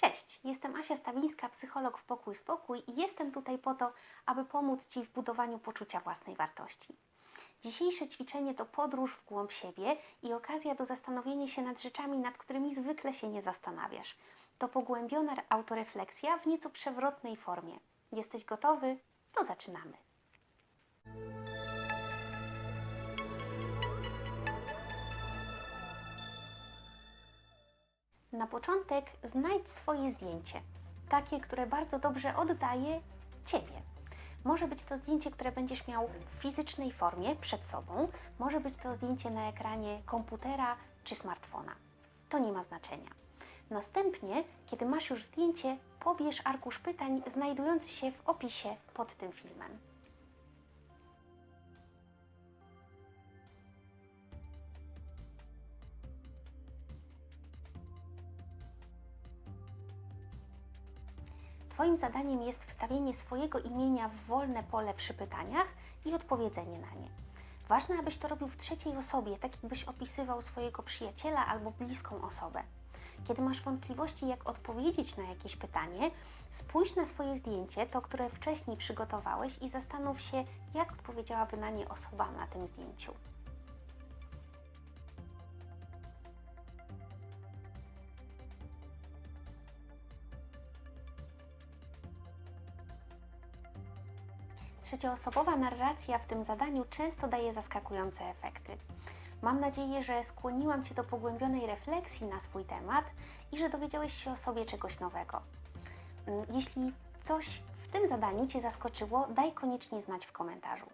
Cześć, jestem Asia Stawińska, psycholog w Pokój Spokój i jestem tutaj po to, aby pomóc Ci w budowaniu poczucia własnej wartości. Dzisiejsze ćwiczenie to podróż w głąb siebie i okazja do zastanowienia się nad rzeczami, nad którymi zwykle się nie zastanawiasz. To pogłębiona autorefleksja w nieco przewrotnej formie. Jesteś gotowy? To zaczynamy. Na początek znajdź swoje zdjęcie, takie, które bardzo dobrze oddaje Ciebie. Może być to zdjęcie, które będziesz miał w fizycznej formie przed sobą, może być to zdjęcie na ekranie komputera czy smartfona. To nie ma znaczenia. Następnie, kiedy masz już zdjęcie, pobierz arkusz pytań znajdujący się w opisie pod tym filmem. Twoim zadaniem jest wstawienie swojego imienia w wolne pole przy pytaniach i odpowiedzenie na nie. Ważne, abyś to robił w trzeciej osobie, tak jakbyś opisywał swojego przyjaciela albo bliską osobę. Kiedy masz wątpliwości, jak odpowiedzieć na jakieś pytanie, spójrz na swoje zdjęcie, to które wcześniej przygotowałeś i zastanów się, jak odpowiedziałaby na nie osoba na tym zdjęciu. Trzecioosobowa narracja w tym zadaniu często daje zaskakujące efekty. Mam nadzieję, że skłoniłam Cię do pogłębionej refleksji na swój temat i że dowiedziałeś się o sobie czegoś nowego. Mm, Jeśli coś w tym zadaniu Cię zaskoczyło, daj koniecznie znać w komentarzu.